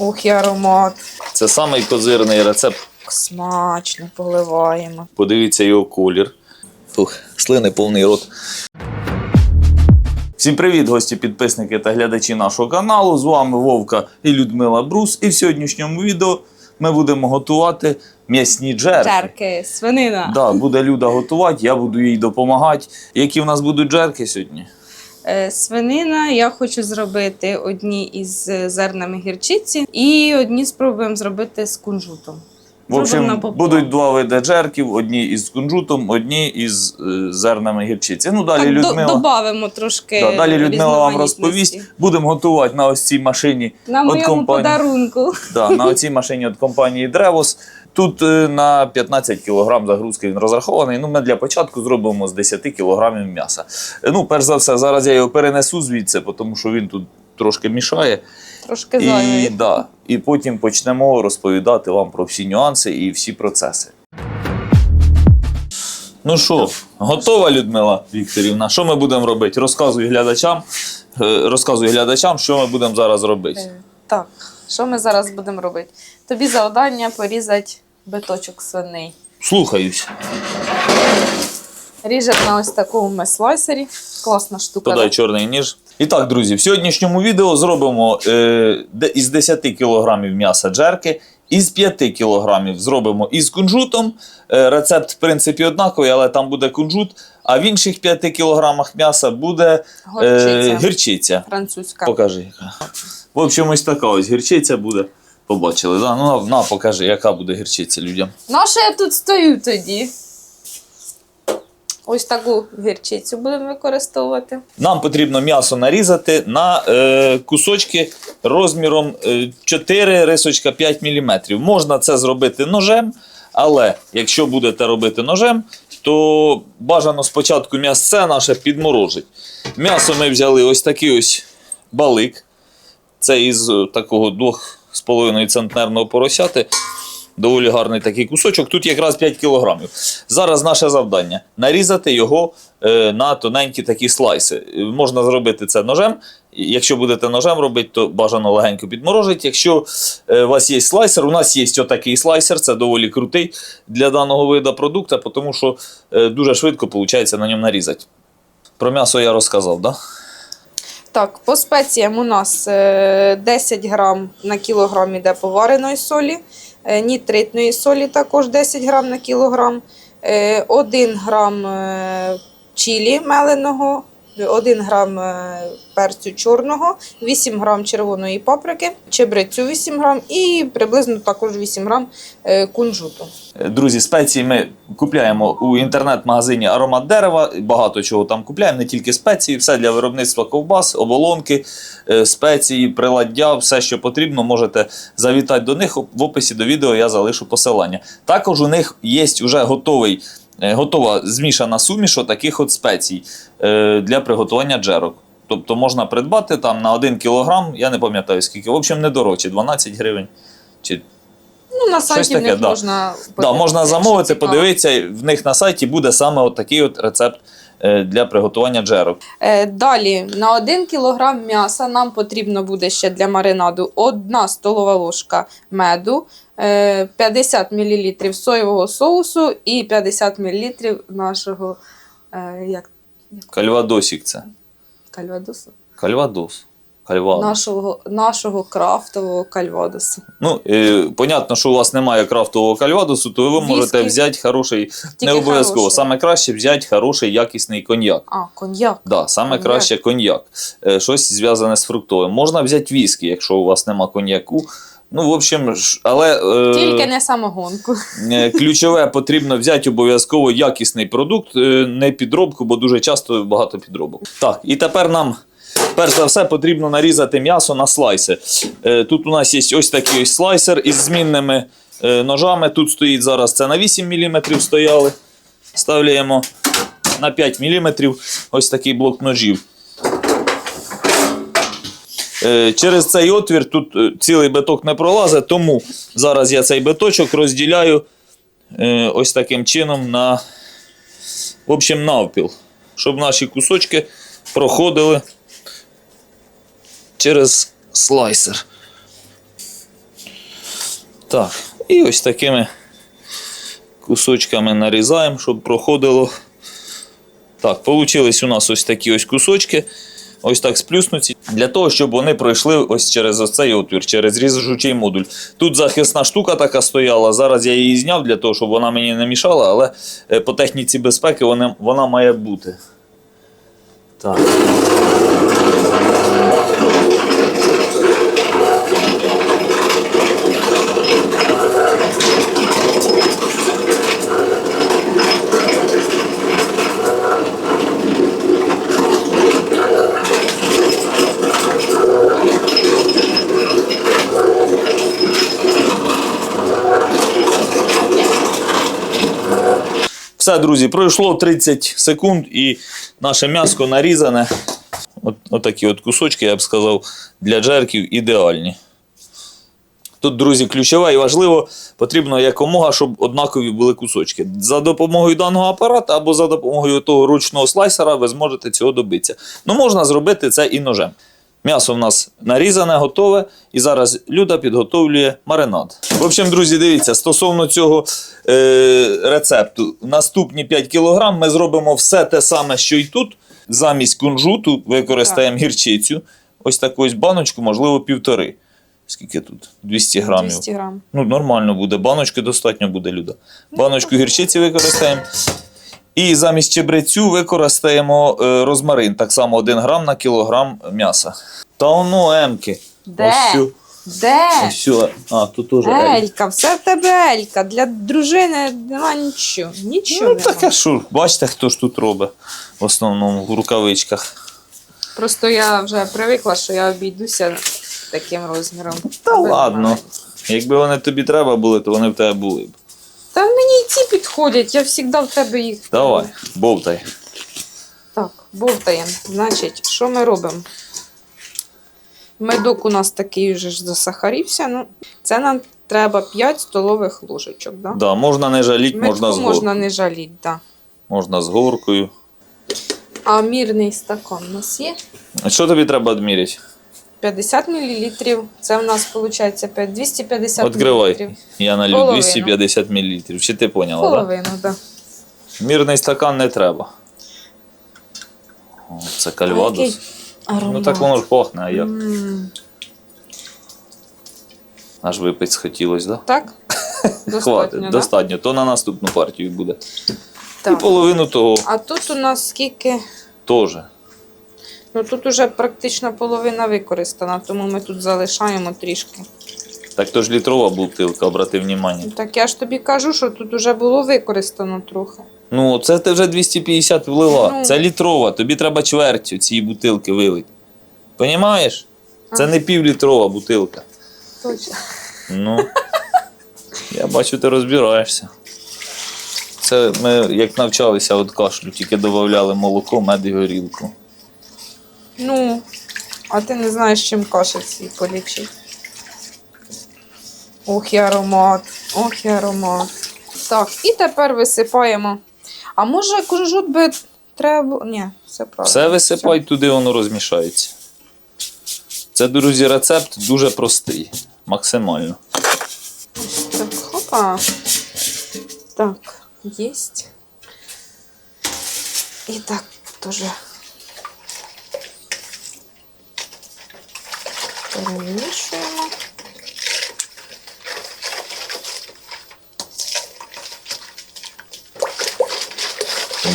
Ух, і аромат. Це самий козирний рецепт. Смачно поливаємо. Подивіться його колір. Фух, слини повний рот. Всім привіт, гості, підписники та глядачі нашого каналу. З вами Вовка і Людмила Брус. І в сьогоднішньому відео ми будемо готувати м'ясні джерки. Джерки, свинина. Да, буде Люда готувати, я буду їй допомагати. Які в нас будуть джерки сьогодні? Е, Свинина я хочу зробити одні із е, зернами гірчиці і одні спробуємо зробити з кунжутом. В общем, будуть два види джерків: одні із кунжутом, одні із е, зернами гірчиці. Ну, далі так, Людмила. добавимо трошки. Да, далі Людмила вам розповість. Будемо готувати на ось цій машині На від моєму компанії. подарунку. Да, на цій машині від компанії Древос. Тут е, на 15 кг загрузки він розрахований. Ну, ми для початку зробимо з 10 кг м'яса. Е, Ну, перш за все, зараз я його перенесу звідси, тому що він тут трошки мішає. Трошки І, зайвий. да, і потім почнемо розповідати вам про всі нюанси і всі процеси. Ну що, готова Людмила Вікторівна? Що ми будемо робити? Розказуй глядачам, е, розказуй глядачам, що ми будемо зараз робити. Так, що ми зараз будемо робити? Тобі завдання порізати биточок свиней. Слухаюсь. Ріжемо на ось такому слайсері. Класна штука. Подай да? чорний ніж. І так, друзі, в сьогоднішньому відео зробимо е, із 10 кг м'яса джерки, із 5 кг зробимо із кунжутом. Е, рецепт, в принципі, однаковий, але там буде кунжут, а в інших 5 кг м'яса буде е, гірчиця. Французька. Покажи, яка. В общем, ось така ось гірчиця буде. Побачили, да? Ну, на, покажи, яка буде гірчиця людям. На що я тут стою тоді? Ось таку гірчицю будемо використовувати. Нам потрібно м'ясо нарізати на е, кусочки розміром е, 4 рисочка 5 мм. Можна це зробити ножем, але якщо будете робити ножем, то бажано спочатку м'ясце наше підморожить. М'ясо ми взяли ось такий ось балик. Це із е, такого 2,5 центнерного поросяти. Доволі гарний такий кусочок. Тут якраз 5 кілограмів. Зараз наше завдання нарізати його е, на тоненькі такі слайси. Можна зробити це ножем. Якщо будете ножем робити, то бажано легенько підморожити. Якщо е, у вас є слайсер, у нас є отакий слайсер, це доволі крутий для даного виду продукту, тому що е, дуже швидко виходить на ньому нарізати. Про м'ясо я розказав, так? Да? Так, по спеціям у нас е, 10 грам на кілограм іде повареної солі, нітритної солі також 10 грам на кілограм, е, 1 грам чілі чилі меленого, 1 грам е, перцю чорного, 8 грам червоної паприки, чебрецю 8 грам і приблизно також 8 грам е, кунжуту. Друзі, спеції ми купляємо у інтернет-магазині Аромат дерева. Багато чого там купляємо, не тільки спеції, все для виробництва ковбас, оболонки, е, спеції, приладдя, все, що потрібно, можете завітати до них. В описі до відео я залишу посилання. Також у них є вже готовий. Е, Готова змішана суміш таких от спецій е, для приготування джерок. Тобто можна придбати там на 1 кілограм, я не пам'ятаю скільки, в общем, не дорожче, 12 гривень. Чи Ну, на сайті в таке, них да. можна Да, можна замовити, подивитися. В них на сайті буде саме от такий от рецепт для приготування джерок. Е, Далі на 1 кг м'яса нам потрібно буде ще для маринаду 1 столова ложка меду, е, 50 мл соєвого соусу і 50 мл нашого е, як, Кальвадосік це. кальвадосу? Кальвадос. Кальвадос. Нашого, нашого крафтового кальвадосу. Ну, е, понятно, що у вас немає крафтового кальвадосу, то ви Віскі. можете взяти хороший. не обов'язково. хороший. Саме краще взяти хороший якісний коньяк. А, коньяк. Да, саме Коньяк. краще коньяк. Е, щось зв'язане з фруктовим. Можна взяти віскі, якщо у вас нема коньяку. Ну, в общем, ж- але. е, Тільки не самогонку. Е, Ключове потрібно взяти обов'язково якісний продукт, е, не підробку, бо дуже часто багато підробок. Так, і тепер нам. Перш за все потрібно нарізати м'ясо на слайси. Е, Тут у нас є ось такий ось слайсер із змінними е, ножами. Тут стоїть зараз це на 8 мм стояли. Ставляємо на 5 мм ось такий блок ножів. Е, Через цей отвір тут цілий биток не пролазить, тому зараз я цей биточок розділяю ось таким чином на в общем, навпіл, щоб наші кусочки проходили через слайсер. Так, і ось такими кусочками нарізаємо, щоб проходило. Так, получились у нас ось такі ось кусочки, ось так сплюснуті, для того, щоб вони пройшли ось через ось цей отвір, через ріжучий модуль. Тут захисна штука така стояла. Зараз я її зняв для того, щоб вона мені не мішала, але е, по техніці безпеки вона, вона має бути. Так. Все, друзі, пройшло 30 секунд і наше м'ясо нарізане. От, отакі от кусочки, я б сказав, для джерків ідеальні. Тут, друзі, ключове і важливо, потрібно якомога, щоб однакові були кусочки. За допомогою даного апарата або за допомогою того ручного слайсера ви зможете цього добитися. Ну, можна зробити це і ножем. М'ясо в нас нарізане, готове, і зараз Люда підготовлює маринад. В общем, друзі, дивіться, стосовно цього е, рецепту, наступні 5 кг ми зробимо все те саме, що і тут. Замість кунжуту використаємо гірчицю. Ось таку ось баночку, можливо, півтори. Скільки тут? 200 грамів. 200 грам. Ну, нормально буде. Баночки достатньо буде, Люда. Баночку гірчиці використаємо. І замість чебрецю використаємо е, розмарин, так само 1 грам на кілограм м'яса. Та воно емки. Де? Ось сю- Де? ось сю- А, тут теж ель. Елька, все в тебе Елька. Для дружини нема нічого. Нічого. Ну, нема. таке що, бачите, хто ж тут робить в основному в рукавичках. Просто я вже привикла, що я обійдуся таким розміром. Та ладно. Якби вони тобі треба були, то вони в тебе були б. Та мені і ці підходять, я завжди в тебе їх. Давай, бовтай. Так, бовтаємо. Значить, що ми робимо? Медок у нас такий вже ж засахарився. Ну, це нам треба 5 столових ложечок. Да? Да, можна не жаліть, Медку можна з можна горкою. не жаліти, да. Можна з горкою. А мірний стакан у нас є. А що тобі треба відміряти? 50 мл. Це у нас виходить 250 Відкривай. мл. Я Половину. 250 мл. Чи ти поняла? Да? Половину, так. Да. Мірний стакан не треба. О, це Який кальвадос. аромат. Ну так воно ж пахне, а як? М, Аж випить схотілось, так? Так? Достатньо, Хватить, да? достатньо. То на наступну партію буде. І Так. половину того А тут у нас скільки? теж. Ну тут уже практично половина використана, тому ми тут залишаємо трішки. Так то ж літрова бутилка, обрати внимання. Ну, Так я ж тобі кажу, що тут уже було використано трохи. Ну, це ти вже 250 влила. Ну. Це літрова. Тобі треба чверть цієї бутилки вилити. Понімаєш? Це А. не півлітрова бутилка. Точно. Ну, я бачу, ти розбираєшся. Це ми як навчалися від кашлю, тільки додавали молоко, мед і горілку. Ну, а ти не знаєш, чим кашель свій полічить. Ох, і аромат, ох, і аромат. Так, і тепер висипаємо. А може кунжут би треба. Ні, все правильно. Все висипай туди, воно розмішається. Це, друзі, рецепт дуже простий, максимально. Так, хопа. Так, єсть. І так теж. Перемішуємо.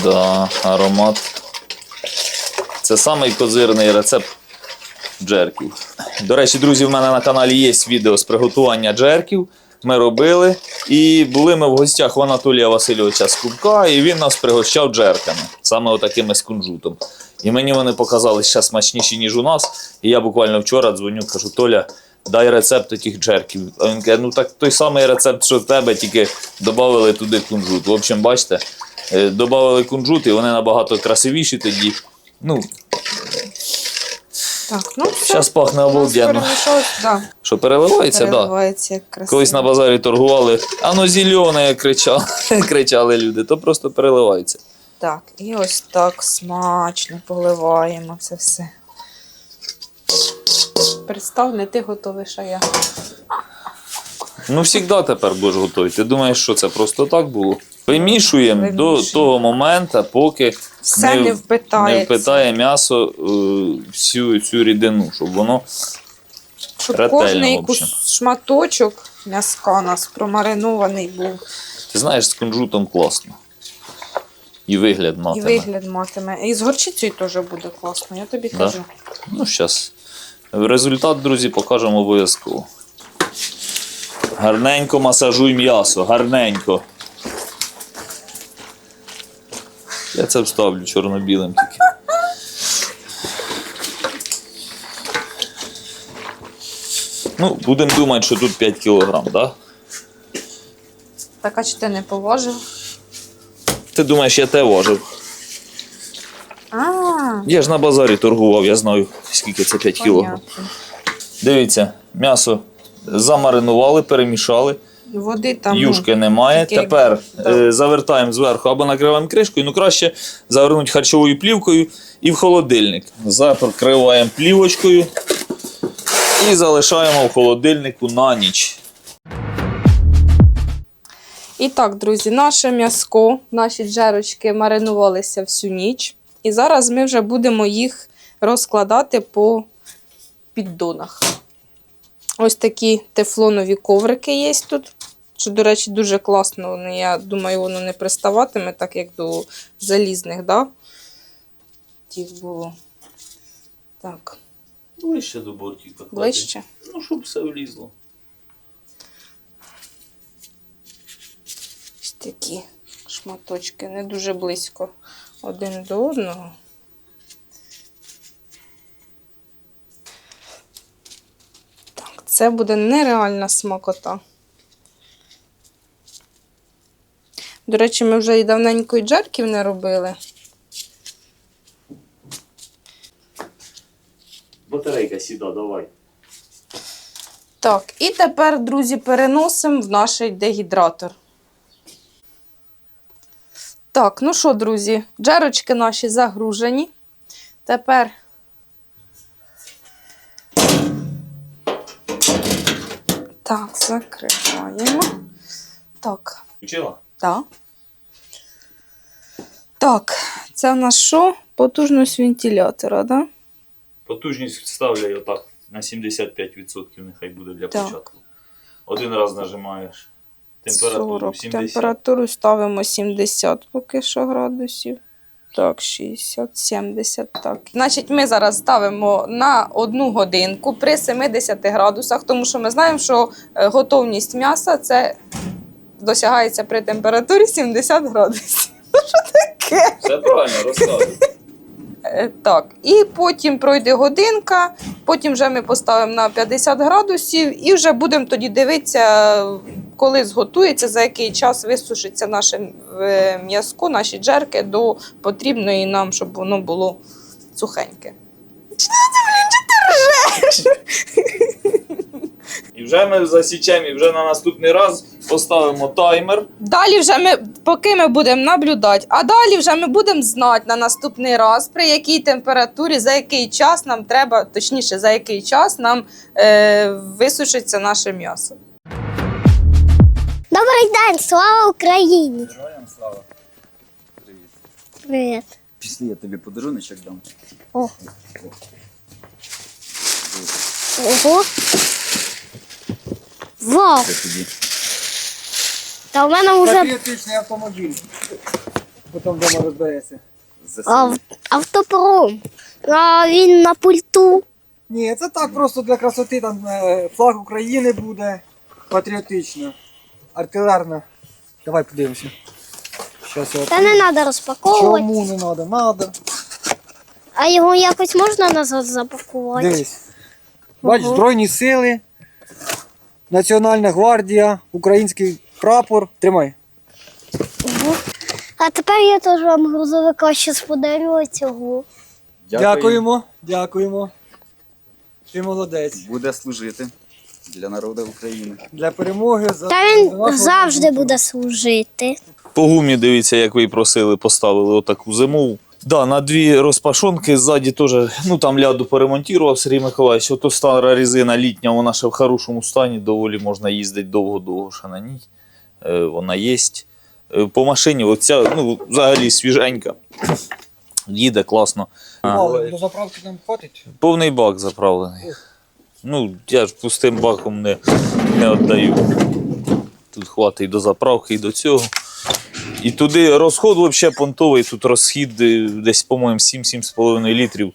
Да, аромат. Це самий козирний рецепт джерків. До речі, друзі, в мене на каналі є відео з приготування джерків. Ми робили. І були ми в гостях в Анатолія Васильовича Скубка, і він нас пригощав джерками, саме отакими з кунжутом. І мені вони показались ще смачніші, ніж у нас. І я буквально вчора дзвоню, кажу, Толя, дай рецепт тих джерків. А він каже, ну так той самий рецепт, що в тебе, тільки додали туди кунжут. В общем, бачите, е, додали кунжут, і вони набагато красивіші тоді. Ну, Так, ну все. зараз пахне обалденно. да, Що переливається, так. Да. переливається як. Колись на базарі торгували, ано зелене, кричали, кричали люди, то просто переливається. Так, і ось так смачно поливаємо це все. Представ, не ти готовиш, а я. Ну, завжди тепер будеш готовий. Ти думаєш, що це просто так було? Вимішуємо до того моменту, поки Все не, в- впитається. не впитає м'ясо е, всю цю рідину, щоб воно. Щоб ретельно, кожний кус- шматочок м'яска у нас промаринований був. Ти знаєш, з кунжутом класно. І вигляд І вигляд матиме. І з горчицею теж буде класно, я тобі Да? кажу. Ну, зараз. Результат, друзі, покажемо обов'язково. Гарненько масажуй м'ясо, гарненько. Я це вставлю чорно-білим тільки. Ну, будемо думати, що тут 5 кг, так? Да? Так, а чи ти не поважив? Ти думаєш, я те важив. А, Я ж на базарі торгував, я знаю, скільки це 5 кг. понятно. Дивіться, м'ясо замаринували, перемішали. Води там. ну, Юшки немає. тільки- Тепер да. е, завертаємо зверху або накриваємо кришкою. Ну краще завернути харчовою плівкою і в холодильник. Закриваємо плівочкою і залишаємо в холодильнику на ніч. І так, друзі, наше м'яско, наші джерочки маринувалися всю ніч. І зараз ми вже будемо їх розкладати по піддонах. Ось такі тефлонові коврики є тут. Що, до речі, дуже класно. Я думаю, воно не приставатиме, так як до залізних, да? Тих було. Так, Ближче до бортів. ближче. Ну, щоб все влізло. Такі шматочки, не дуже близько один до одного. Так, це буде нереальна смакота. До речі, ми вже і давненько і джерків не робили. Батарейка сіда, давай. Так, і тепер, друзі, переносимо в наш дегідратор. Так, ну що, друзі, джерочки наші загружені. Тепер. Так, закриваємо. Так, Включила? так. Так, це в нас що? Потужність вентилятора, так? Да? Потужність ставляю отак на 75%, нехай буде для Так. початку. Один раз нажимаєш. Температуру 40. 70. Температуру ставимо 70 поки що градусів. Так, 60, 70, так. Значить, ми зараз ставимо на одну годинку при 70 градусах, тому що ми знаємо, що е, готовність м'яса це досягається при температурі 70 градусів. Ну, що таке? Все правильно, розказуй. Е, Так, і потім пройде годинка, потім вже ми поставимо на 50 градусів і вже будемо тоді дивитися, коли зготується, за який час висушиться наше е, м'язко, наші джерки до потрібної нам, щоб воно було сухеньке. Ржеш? І вже ми засічемо, і вже на наступний раз поставимо таймер. Далі вже ми, поки ми будемо наблюдати, а далі вже ми будемо знати на наступний раз, при якій температурі, за який час нам треба, точніше, за який час нам е, висушиться наше м'ясо. Добрий день, слава Україні! Героям слава. Привіт. Привіт. Пішли, я тобі подаруночок дам. О. Ого. Вау! Та в мене вже Патріотичний автомобіль. Потім вдома розбереться. Ав- автопром. А він на пульту. Ні, це так просто для красоти, там е, флаг України буде патріотично. Артилерна. Давай подивимося. Щас я... Та не треба розпаковувати. Чому не треба? Надо. А його якось можна назад запакувати? Дивись. Бачиш, Збройні сили, Національна гвардія, український прапор. Тримай. А тепер я теж вам грузовика щось подарую цього. Дякуємо, дякуємо. Ти молодець. Буде служити для народу України. Для перемоги за Та за він нашого завжди буде служити. По гумі, дивіться, як ви і просили, поставили отаку зимову. Да, на дві розпашонки ззаді теж, ну там ляду поремонтував Сергій Миколаївич. Ото стара резина літня, вона ще в хорошому стані, доволі можна їздити довго-довго ще на ній. Е, вона є. Е, по машині, оця, ну, взагалі свіженька. Їде класно. А, Мало, до заправки нам хватить. повний бак заправлений. Ну, я ж пустим баком не, не віддаю. Тут хватить до заправки і до цього. І туди розход взагалі понтовий, тут розхід е, десь, по-моєму, 7-7,5 літрів.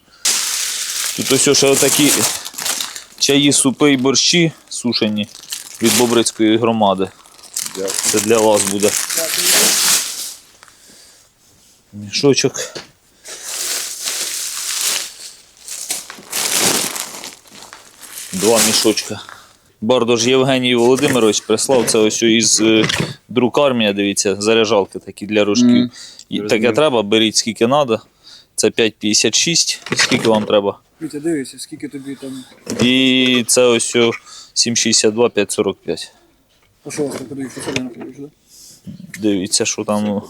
Тут ось ще отакі чаї, супи і борщі сушені від Бобрицької громади. Це для вас буде. Мішочок. Два мішочка. Бардош Євгеній Володимирович прислав це ось із е, друкармія, дивіться, заряджалки такі для рожків. І Таке треба, беріть скільки треба. Це 5,56. Скільки вам треба? Вітя, дивися, скільки тобі там. І це ось о 7,62, 5,45. А що вас не подають, що не подають, да? Дивіться, що там.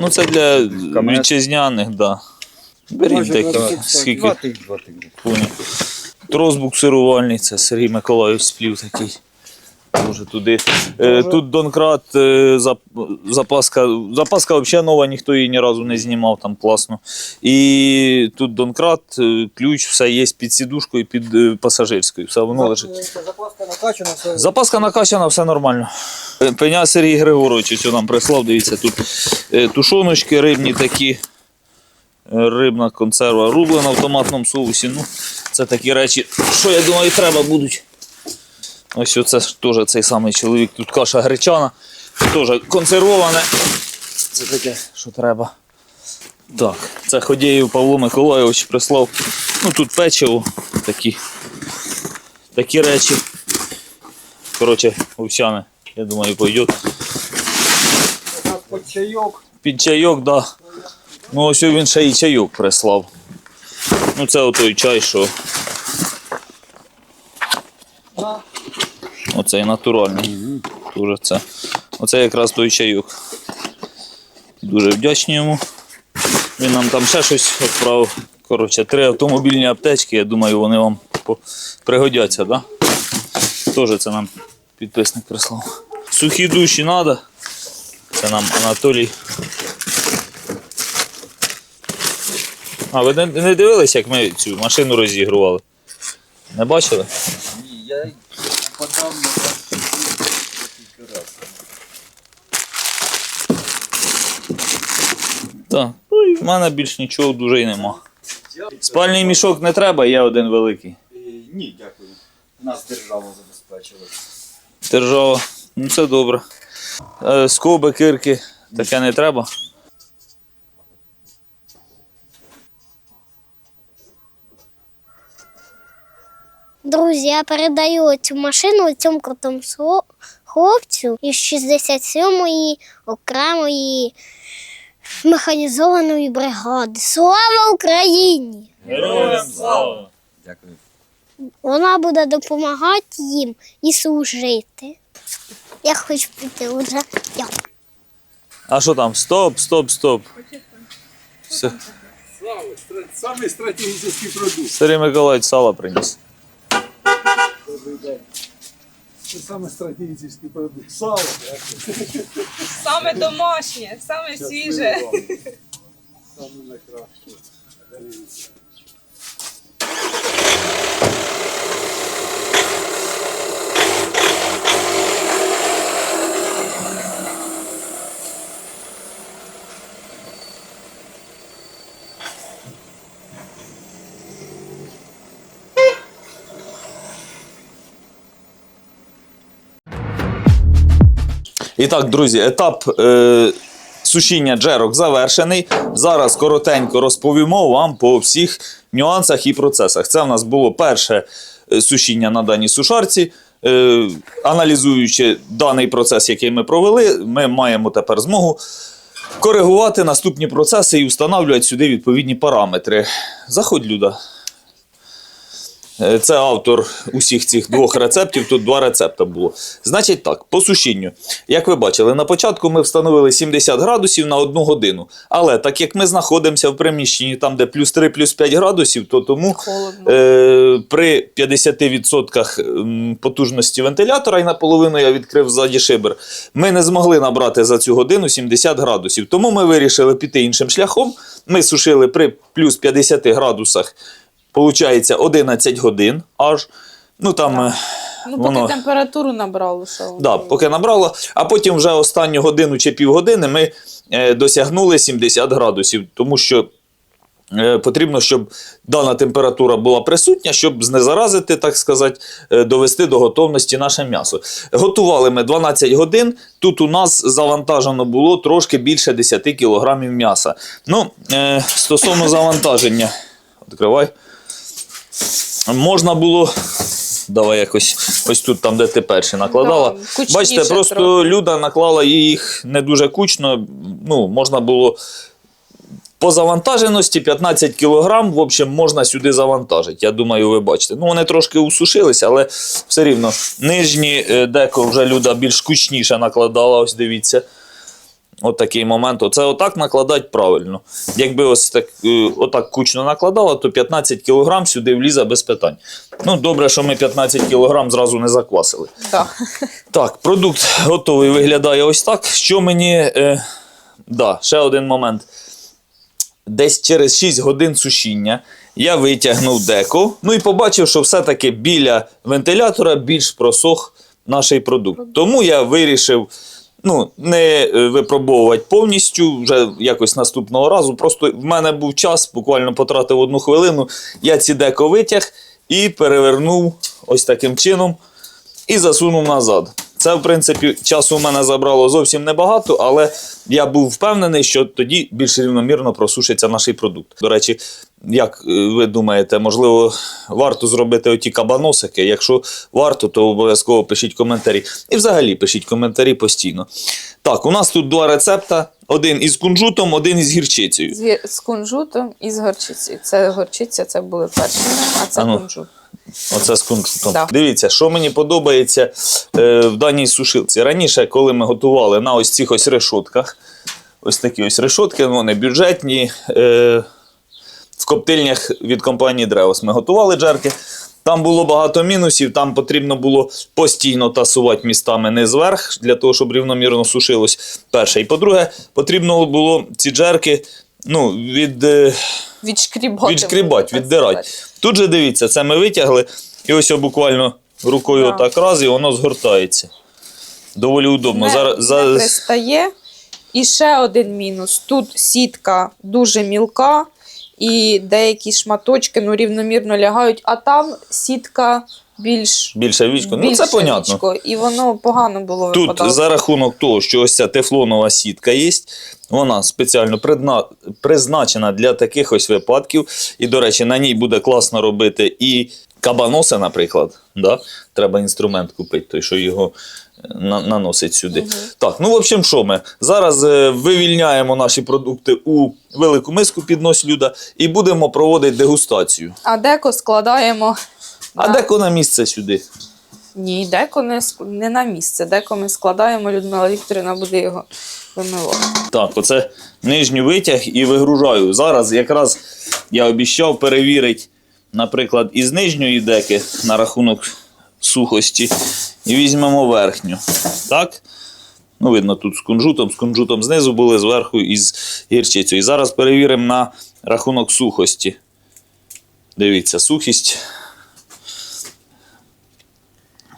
ну. Це для Камет. вітчизняних, так. Да. Беріть такі, 26 скільки. Два тих. Поняв. Трос буксирувальний, це Сергій Миколаївич сплів такий. Може туди. Е, тут Донкрат, е, зап- запаска. Запаска взагалі нова, ніхто її ні разу не знімав, там класно. І тут Донкрат, е, ключ, все є під сідушкою, під е, пасажирською. Все воно лежить. Запаска Запаска накачана, все. Запаска накачана, все нормально. Е, Пеня Сергій Григорович ось нам прислав, дивіться, тут е, тушоночки рибні такі. Рибна консерва рублена в томатному соусі. Ну, це такі речі, що я думаю, треба будуть. Ось оце теж цей самий чоловік. Тут каша гречана, теж консервоване. Це таке, що треба. Так, це Ходєєв Павло Миколайович прислав. Ну тут печиво, такі, такі речі. Коротше, овсяне, я думаю, пойде. Під чайок. Під чайок, да. Ну, ось він ще і чайок прислав. Ну, це отой чай, що оцей натуральний. Дуже це. Оце якраз той чайок. Дуже вдячні йому. Він нам там ще щось відправив. Коротше, три автомобільні аптечки, я думаю, вони вам пригодяться? Да? Теж це нам підписник прислав. Сухі душі треба. Це нам Анатолій. А, ви не, не дивились, як ми цю машину розігрували? Не бачили? Ні, я подав на кілька разів. Так. Ну в мене більш нічого дуже й нема. Спальний мішок не треба, є один великий. Е, Ні, дякую. Нас держава забезпечила. Держава. Ну це добре. Е, скоби, кирки, таке не треба. Друзі, я передаю цю машину цьому крутому хлопцю із 67-ї окремої механізованої бригади. Слава Україні! Героям слава! Дякую. Вона буде допомагати їм і служити. Я хочу піти вже. Я. А що там? Стоп, стоп, стоп. Все. Самый стратегический продукт. Сергій Миколаївич сало приніс. Це саме стратегічний продукт. Сало. Саме домашнє, саме свіже. Саме найкраще. Дивіться. І так, друзі, етап е, сушіння джерок завершений. Зараз коротенько розповімо вам по всіх нюансах і процесах. Це в нас було перше е, сушіння на даній сушарці. Е, аналізуючи даний процес, який ми провели, ми маємо тепер змогу коригувати наступні процеси і встановлювати сюди відповідні параметри. Заходь, Люда. Е, Це автор усіх цих двох рецептів. Тут два рецепти було. Значить так, по сушінню. Як ви бачили, на початку ми встановили 70 градусів на одну годину. Але так як ми знаходимося в приміщенні там, де плюс 3, плюс 5 градусів, то тому Холодно. е, при 50% потужності вентилятора і наполовину я відкрив ззаді шибер, ми не змогли набрати за цю годину 70 градусів. Тому ми вирішили піти іншим шляхом. Ми сушили при плюс 50 градусах, виходить, 11 годин аж. Ну там. е, Ну, поки воно- температуру набрало, що. Да, поки набрало, а потім вже останню годину чи півгодини ми е, досягнули 70 градусів, тому що е, потрібно, щоб дана температура була присутня, щоб знезаразити, так сказати, е, довести до готовності наше м'ясо. Готували ми 12 годин. Тут у нас завантажено було трошки більше 10 кілограмів м'яса. Ну, е, стосовно завантаження, відкривай. Можна було. Давай якось ось тут, там, де ти перший накладала. Да, Бачите, просто трохи. Люда наклала їх не дуже кучно. Ну, можна було по завантаженості 15 кг, в общем, можна сюди завантажити. Я думаю, ви бачите. Ну, вони трошки усушилися, але все рівно нижні е, деко вже Люда більш кучніше накладала, ось дивіться. От такий момент. Оце отак накладати правильно. Якби ось так, е, отак кучно накладала, то 15 кг сюди влізе без питань. Ну, добре, що ми 15 кг зразу не заквасили. Да. Так, продукт готовий виглядає ось так. Що мені. Е, да, ще один момент. Десь через 6 годин сушіння я витягнув деко. Ну і побачив, що все-таки біля вентилятора більш просох наш продукт. Тому я вирішив ну, не е, випробовувати повністю вже якось наступного разу. Просто в мене був час, буквально потратив одну хвилину. Я ці деко витяг і перевернув ось таким чином і засунув назад. Це, в принципі, часу у мене забрало зовсім небагато, але я був впевнений, що тоді більш рівномірно просушиться наш продукт. До речі, як е, ви думаєте, можливо, варто зробити оті кабаносики? Якщо варто, то обов'язково пишіть коментарі. І взагалі пишіть коментарі постійно. Так, у нас тут два рецепта: один із кунжутом, один із гірчицею. З, з кунжутом і з горчицею. Це горчиця, це були перші, а це А ну. кунжут. Оце з кунжутом. Да. Дивіться, що мені подобається е, в даній сушилці. Раніше, коли ми готували на ось цих ось решотках, ось такі ось решотки, вони бюджетні. Е, в коптильнях від компанії Дреос ми готували джерки. Там було багато мінусів, там потрібно було постійно тасувати містами низ вверх, для того, щоб рівномірно сушилось. Перше. І по-друге, потрібно було ці джерки ну, від. е, Відшкрібати. відшкрібати, віддирати. Тут же дивіться, це ми витягли, і ось буквально рукою Да. отак раз, і воно згортається. Доволі удобно. Не, Зараз, не пристає. І ще один мінус. Тут сітка дуже мілка, і деякі шматочки ну, рівномірно лягають, а там сітка більш. Більше вічко. Ну, це понятно. вічко, і воно погано було Тут випадало. за рахунок того, що ось ця тефлонова сітка є, вона спеціально придна- призначена для таких ось випадків. І, до речі, на ній буде класно робити і кабаноси, наприклад. Да? Треба інструмент купити, той, що його на- наносить сюди. Так, ну в общем, що ми? Зараз е, вивільняємо наші продукти у велику миску піднос люда і будемо проводити дегустацію. А деко складаємо. А на- деко на місце сюди. Ні, деко не, ск- не на місце. Деко ми складаємо, Людмила Вікторівна буде його вимивати. Так, оце нижній витяг і вигружаю. Зараз якраз я обіцяв перевірити, наприклад, із нижньої деки на рахунок сухості. І візьмемо верхню. Так? Ну, видно, тут з кунжутом, з кунжутом знизу були, зверху із гірчицею. І зараз перевіримо на рахунок сухості. Дивіться, сухість.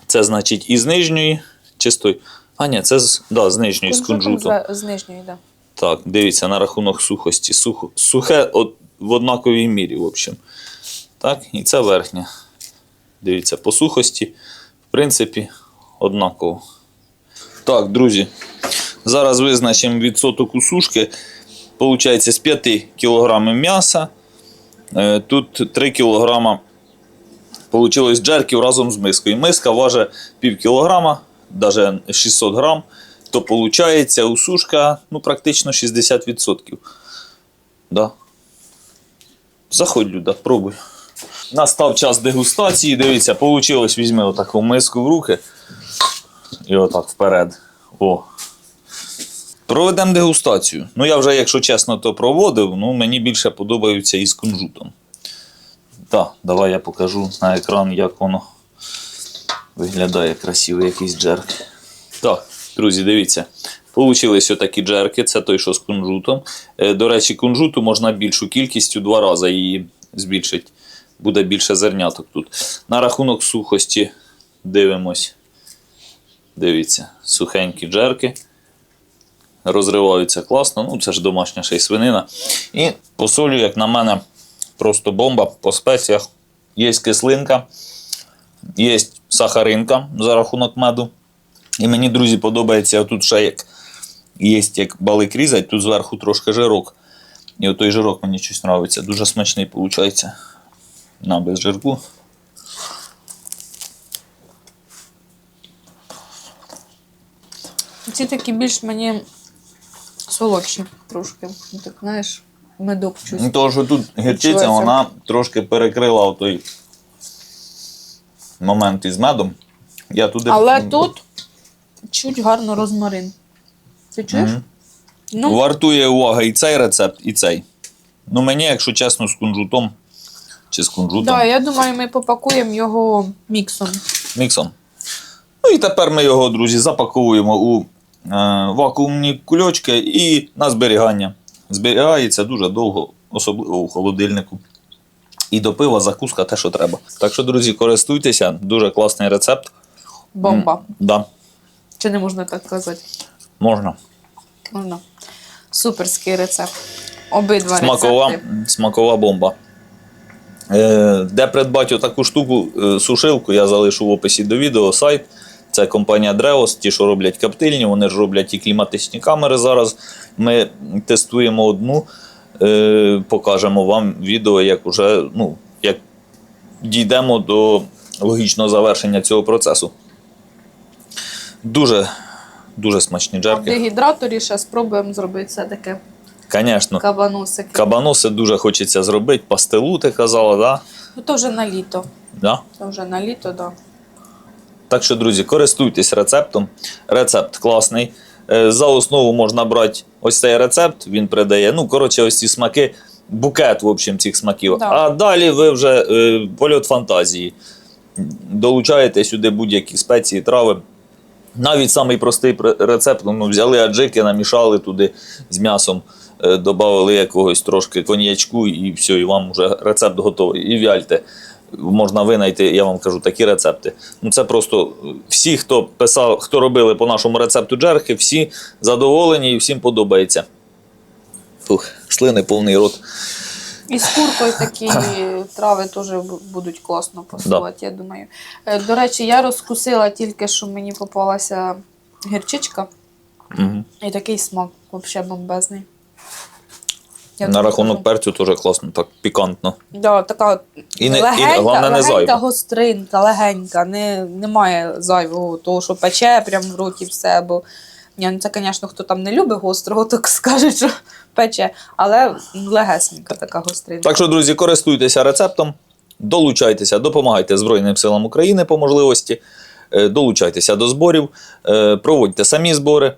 Це значить нижньої чи з той. А, ні, це з, да, з нижньої, з кунжутом. з, нижньої, так. Так, дивіться на рахунок сухості. Сухо, сухе от, в однаковій мірі, в общем. Так, і це верхня. Дивіться, по сухості, принципі, однаково. Так, друзі, зараз визначимо відсоток усушки. Получається, з 5 кг м'яса. е, Тут 3 кг Получилось джерків разом з мискою. Миска важить пів кілограма, навіть 600 грам. То виходить усушка ну, практично 60%. Да. Заходь, Люда, пробуй. Настав час дегустації. Дивіться, вийшло, візьми отаку миску в руки. І отак вперед. О. Проведемо дегустацію. Ну, я вже, якщо чесно, то проводив, ну мені більше подобаються із кунжутом. Так, давай я покажу на екран, як воно виглядає красивий якийсь джерк. Так, друзі, дивіться. Получились отакі джерки, це той, що з кунжутом. Е, До речі, кунжуту можна більшу кількість у два рази її збільшити. Буде більше зерняток тут. На рахунок сухості дивимось. Дивіться, сухенькі джерки. Розриваються класно. Ну, це ж домашня ще й свинина. І по солі, як на мене, просто бомба по спеціях. Є кислинка, є сахаринка за рахунок меду. І мені, друзі, подобається тут ще як є як балик різать, тут зверху трошки жирок. І отой жирок мені щось подобається. Дуже смачний виходить. На без жирку. Ці такі більш мені солодші трошки. Ну, Так, знаєш, медок чусь. Ну, Тому що тут гірчиця, вона трошки перекрила той момент із медом. Я туди... Але тут чуть гарно розмарин. Ти чуєш? Мгм. Ну, Вартує увага і цей рецепт, і цей. Ну, мені, якщо чесно, з кунжутом чи з кунжутом. да, я думаю, ми попакуємо його міксом. міксом. Ну і тепер ми його, друзі, запаковуємо у е, вакуумні кульочки і на зберігання. Зберігається дуже довго, особливо у холодильнику. І до пива закуска те, що треба. Так що, друзі, користуйтеся, дуже класний рецепт. Бомба. М, Да, Чи не можна так казати? можна. Можна. Суперський рецепт. Обидва Смакова, рецепти. смакова бомба. Е, де придбати таку штуку, е, сушилку, я залишу в описі до відео сайт. Це компанія Dreos, ті, що роблять каптильні, вони ж роблять і кліматичні камери зараз. Ми тестуємо одну, е, покажемо вам відео, як уже, ну, як дійдемо до логічного завершення цього процесу. Дуже, дуже смачні А в дегідраторі ще спробуємо зробити все таке Звісно. кабаносики. Кабаноси дуже хочеться зробити. Пастилу, ти казала, да? Ну, то вже на літо. Да? То вже на літо, да. Так що, друзі, користуйтесь рецептом. Рецепт класний. Е, За основу можна брати ось цей рецепт, він придає. Ну, коротше, ось ці смаки, букет, в общем, цих смаків. Да. А далі ви вже е, польот фантазії. Долучаєте сюди будь-які спеції, трави. Навіть самий простий рецепт, ну, взяли аджики, намішали туди з м'ясом, додали якогось трошки коньячку, і все, і вам вже рецепт готовий. І вяльте. Можна винайти, я вам кажу, такі рецепти. Ну це просто е, всі, хто писав, хто робили по нашому рецепту джерки, всі задоволені і всім подобається. Фух, слини повний рот. І з куркою такі трави теж будуть класно пасувати, я думаю. Е, До речі, я розкусила тільки, що мені попалася гірчичка Угу. і такий смак взагалі бомбезний. Я На рахунок перцю теж класно, так пікантно. Да, така І не- і, легенька, головне, не легенька зайва. гостринка, легенька, не, немає зайвого, того, що пече прямо в роті все. Бо ні, ну це, звісно, хто там не любить гострого, так скаже, що пече. Але легесенька така гостринка. Так що, друзі, користуйтеся рецептом, долучайтеся, допомагайте Збройним силам України по можливості, е, долучайтеся до зборів, е, проводьте самі збори,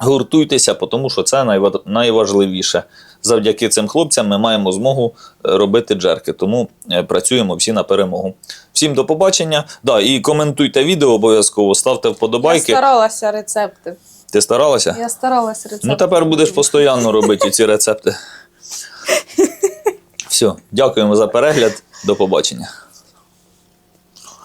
гуртуйтеся, тому що це найва- найважливіше. Завдяки цим хлопцям ми маємо змогу е, робити джерки, тому е, працюємо всі на перемогу. Всім до побачення. Да, і коментуйте відео обов'язково, ставте вподобайки. Я старалася рецепти. Ти старалася? Я старалася рецепти. Ну тепер будеш постійно робити ці рецепти. Все, дякуємо за перегляд. До побачення.